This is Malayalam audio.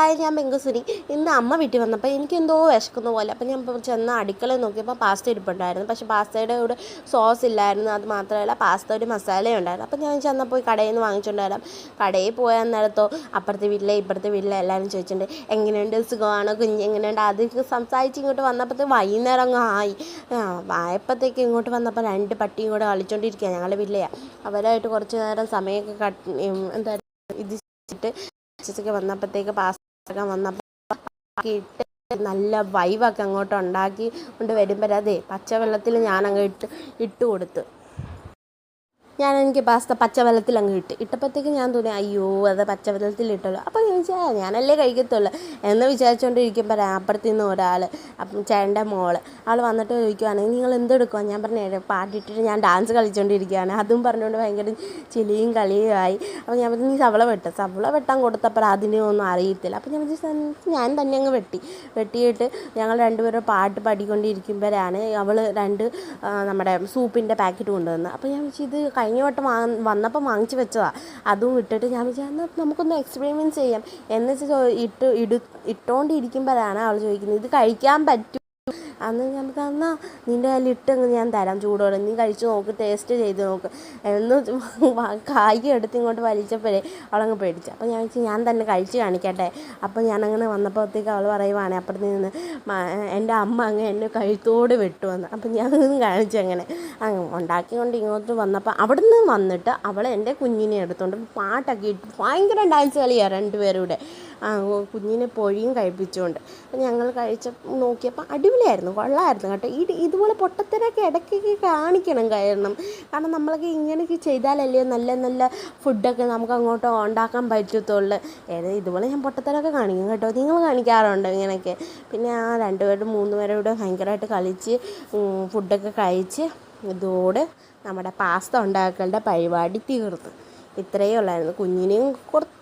ഹായ് ഞാൻ ബെങ്കുസുരി ഇന്ന് അമ്മ വീട്ടിൽ വന്നപ്പോൾ എനിക്ക് എന്തോ വിശക്കുന്ന പോലെ. അപ്പോൾ ഞാൻ ചെന്ന് അടുക്കള നോക്കിയപ്പോൾ പാസ്ത ഇരിപ്പുണ്ടായിരുന്നു. പക്ഷേ പാസ്തയുടെ കൂടെ സോസ് ഇല്ലായിരുന്നു. അത് മാത്രമല്ല പാസ്ത ഒരു മസാല ഉണ്ടായിരുന്നു. അപ്പോൾ ഞാൻ ചെന്നാൽ പോയി കടയിൽ നിന്ന് വാങ്ങിച്ചിട്ടുണ്ടായിരുന്നു കടയിൽ പോയാൽ നേരത്തോ അപ്പുറത്തെ വീട്ടിലെ ഇപ്പുറത്തെ വീട്ടിലെ എല്ലാവരും ചോദിച്ചിട്ടുണ്ട് എങ്ങനെയുണ്ട്? സുഖമാണോ കുഞ്ഞ്? എങ്ങനെയുണ്ട്? അത് സംസാരിച്ച് ഇങ്ങോട്ട് വന്നപ്പോഴത്തേക്ക് വൈകുന്നേരം അങ്ങ് ആയി. ആ ആയപ്പോഴത്തേക്ക് ഇങ്ങോട്ട് വന്നപ്പോൾ രണ്ട് പട്ടിയും കൂടെ കളിച്ചുകൊണ്ടിരിക്കുക ഞങ്ങളുടെ വീട്ടിലെയാണ് അവരായിട്ട് കുറച്ച് നേരം സമയമൊക്കെ കട്ട് എന്താ ഇത് വെച്ചിട്ട് വന്നപ്പോഴത്തേക്ക് വന്നപ്പോഴത്തേക്ക് പാസ്ത വന്നപ്പോൾ നല്ല വൈവൊക്കെ അങ്ങോട്ട് ഉണ്ടാക്കി കൊണ്ട് വരുമ്പോൾ അതേ പച്ചവെള്ളത്തിൽ ഞാനങ്ങ് ഇട്ട് ഇട്ട് കൊടുത്ത്. ഞാൻ എനിക്ക് പാസ്ത പച്ചവെള്ളത്തിൽ അങ്ങ് ഇട്ട്. ഇട്ടപ്പോഴത്തേക്ക് ഞാൻ തോന്നി അയ്യോ അത് പച്ചവെള്ളത്തിൽ ഇട്ടല്ലോ. അപ്പോൾ ഞാൻ വിചാരിച്ചു, "ആ, ഞാനല്ലേ കഴിക്കത്തുള്ളൂ. എന്ന് വിചാരിച്ചുകൊണ്ടിരിക്കുമ്പോൾ അപ്പുറത്തു നിന്ന് ഒരാൾ അപ്പം ചേട്ടന്റെ മോൾ ആൾ വന്നിട്ട് ചോദിക്കുവാണെങ്കിൽ നിങ്ങൾ എന്തെടുക്കുക ഞാൻ പറഞ്ഞു പാട്ടിട്ടിട്ട് ഞാൻ ഡാൻസ് കളിച്ചുകൊണ്ടിരിക്കുകയാണ് അതും പറഞ്ഞുകൊണ്ട് ഭയങ്കര ചിലിയും കളിയുമായി. അപ്പോൾ ഞാൻ പറഞ്ഞു നീ സവള വെട്ട സവള വെട്ടാൻ കൊടുത്തപ്പോൾ അതിനെ ഒന്നും അറിയത്തില്ല. അപ്പോൾ ഞാൻ വിചാരിച്ചു ഞാൻ തന്നെ അങ്ങ് വെട്ടി. വെട്ടിയിട്ട് ഞങ്ങൾ രണ്ടുപേരും പാട്ട് പാടിക്കൊണ്ടിരിക്കുമ്പോഴാണ് അവൾ രണ്ട് നമ്മുടെ സൂപ്പിന്റെ പാക്കറ്റ് കൊണ്ടുവന്നത്. അപ്പോൾ ഞാൻ വെച്ചാൽ ഇത് കഴിഞ്ഞ വട്ടം വാ വന്നപ്പോൾ വാങ്ങിച്ചു വെച്ചതാണ് അതും ഇട്ടിട്ട് ഞാൻ വിചാരിച്ചു എന്നാൽ നമുക്കൊന്ന് എക്സ്പെരിമെന്റ് ചെയ്യാം. എന്ന് വെച്ച് ഇട്ട് ഇടു ഇട്ടുകൊണ്ടിരിക്കുമ്പോഴാണ് അവൾ ചോദിക്കുന്നത് ഇത് കഴിക്കാൻ പറ്റും അന്ന് ഞാൻ എന്നാൽ നിന്റെ കയ്യിൽ ഇട്ടങ്ങ് ഞാൻ തരാം ചൂടോടെ. നീ കഴിച്ച് നോക്ക് ടേസ്റ്റ് ചെയ്ത് നോക്ക്. എന്ന് കായ്ക്ക് എടുത്ത് ഇങ്ങോട്ട് വലിച്ചപ്പോഴേ അവളങ്ങ് പേടിച്ചു. അപ്പോൾ ഞാൻ ഞാൻ തന്നെ കഴിച്ച് കാണിക്കട്ടെ. അപ്പോൾ ഞാനങ്ങനെ വന്നപ്പോഴത്തേക്ക് അവൾ പറയുവാണ് അപ്പുറത്ത് നിന്ന് എന്റെ അമ്മ അങ്ങ് എന്നെ കഴുത്തോട് വിട്ടു വന്ന്. അപ്പം ഞാൻ കാണിച്ചു അങ്ങനെ. അങ്ങ് ഉണ്ടാക്കിക്കൊണ്ട് ഇങ്ങോട്ട് വന്നപ്പോൾ അവിടെ നിന്ന് വന്നിട്ട് അവൾ എന്റെ കുഞ്ഞിനെ എടുത്തുകൊണ്ട് പാട്ടൊക്കെ ഇട്ട് ഭയങ്കര ഡാൻസ് കളിയാണ് രണ്ടുപേരും കൂടെ കുഞ്ഞിനെ പൊഴിയും കഴിപ്പിച്ചുകൊണ്ട്. അപ്പം ഞങ്ങൾ കഴിച്ച നോക്കിയപ്പോൾ അടിപൊളിയായിരുന്നു കൊള്ളായിരുന്നു കേട്ടോ. ഈ ഇതുപോലെ പൊട്ടത്തരൊക്കെ ഇടയ്ക്കൊക്കെ കാണിക്കണം കാരണം കാരണം നമ്മളൊക്കെ ഇങ്ങനെയൊക്കെ ചെയ്താലല്ലേ നല്ല നല്ല ഫുഡൊക്കെ നമുക്ക് അങ്ങോട്ട് ഉണ്ടാക്കാൻ പറ്റത്തുള്ളൂ. ഏത് ഇതുപോലെ ഞാൻ പൊട്ടത്തരൊക്കെ കാണിക്കും കേട്ടോ. നിങ്ങൾ കാണിക്കാറുണ്ടോ ഇങ്ങനെയൊക്കെ? പിന്നെ ആ രണ്ടുപേരും മൂന്ന് പേരും കൂടെ ഭയങ്കരമായിട്ട് കളിച്ച് ഫുഡൊക്കെ കഴിച്ച് ഇതോടെ നമ്മുടെ പാസ്ത ഉണ്ടാക്കേണ്ട പരിപാടി തീർന്നു. ഇത്രയേ ഉള്ളായിരുന്നു. കുഞ്ഞിനെയും കുറച്ച്